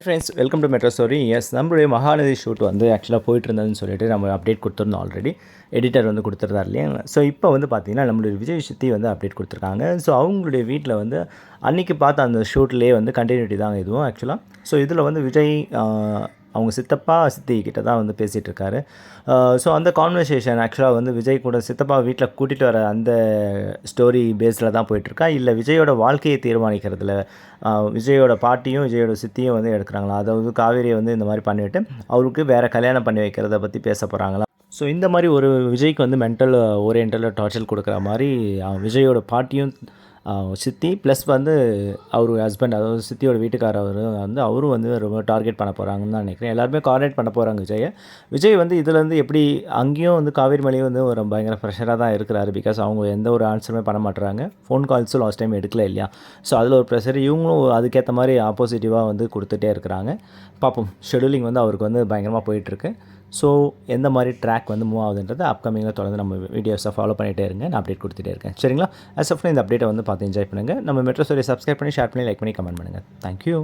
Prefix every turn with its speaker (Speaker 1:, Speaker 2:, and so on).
Speaker 1: Friends welcome to metro stories நம்மளுடைய Mahanadi shoot வந்து ஆக்சுவலாக போயிட்டு இருந்ததுன்னு சொல்லிட்டு நம்ம அப்டேட் கொடுத்துருந்தோம் ஆல்ரெடி எடிட்டர் வந்து கொடுத்துருந்தார் இல்லையா? ஸோ இப்போ வந்து பார்த்திங்கன்னா நம்மளுடைய விஜய் சித்தி வந்து அப்டேட் கொடுத்துருக்காங்க. ஸோ அவங்களுடைய வீட்டில் வந்து அன்றைக்கி பார்த்த அந்த ஷூட்லேயே வந்து கண்டினியூட்டி தான் இதுவும் ஆக்சுவலாக ஸோ இதில் வந்து விஜய் அவங்க சித்தப்பா சித்தி கிட்ட தான் வந்து பேசிகிட்டு இருக்காரு ஸோ அந்த கான்வர்சேஷன் ஆக்சுவலாக வந்து விஜய் கூட சித்தப்பா வீட்டில் கூட்டிகிட்டு வர அந்த ஸ்டோரி பேஸில் தான் போயிட்டுருக்கா இல்லை விஜயோட வாழ்க்கையை தீர்மானிக்கிறதுல விஜயோட பாட்டியும் விஜயோட சித்தியும் வந்து எடுக்கிறாங்களா? அதாவது காவேரியை வந்து இந்த மாதிரி பண்ணிவிட்டு அவருக்கு வேறு கல்யாணம் பண்ணி வைக்கிறத பற்றி பேச போகிறாங்களா ஸோ இந்த மாதிரி ஒரு விஜய்க்கு வந்து மென்டல் ஓரியன்டலில் டார்ச்சர் கொடுக்குற மாதிரி விஜயோட பாட்டியும் சித்தி ப்ளஸ் வந்து அவர் ஹஸ்பண்ட் அதாவது சித்தியோட வீட்டுக்காரவர் வந்து அவரும் வந்து ரொம்ப டார்கெட் பண்ண போகிறாங்கன்னு தான் நினைக்கிறேன். எல்லாருமே கார்டினேட் பண்ண போகிறாங்க விஜயை. விஜய் வந்து இதுலேருந்து எப்படி அங்கேயும் வந்து காவேரி மலையும் வந்து ஒரு பயங்கர ப்ரெஷராக தான் இருக்கிறாரு பிகாஸ் அவங்க எந்த ஒரு ஆன்சருமே பண்ண மாட்டுறாங்க ஃபோன் கால்ஸும் லாஸ்ட் டைம் எடுக்கல இல்லையா? ஸோ அதில் ஒரு ப்ரெஷர் இவங்களும் அதுக்கேற்ற மாதிரி ஆப்போசிட்டிவாக வந்து கொடுத்துட்டே இருக்கிறாங்க. பார்ப்போம். ஷெடியூலிங் வந்து அவருக்கு வந்து பயங்கரமாக போயிட்டுருக்கு ஸோ எந்த மாதிரி ட்ராக் வந்து மூவ் ஆகுதுன்றது அப்கமிங்கில் தொடர்ந்து நம்ம வீடியோஸை ஃபாலோ பண்ணிகிட்டே இருங்க. நான் அப்டேட் கொடுத்துட்டே இருக்கேன். சரிங்களா? அஸ் ஆஃப் இந்த அப்டேட்டை வந்து பார்த்து என்ஜாய் பண்ணுங்கள் நம்ம மெட்ரோ ஸ்டோரியை சப்ஸ்கிரைப் பண்ணி ஷேர் பண்ணி லைக் பண்ணி கமெண்ட் பண்ணுங்கள் தேங்க்யூ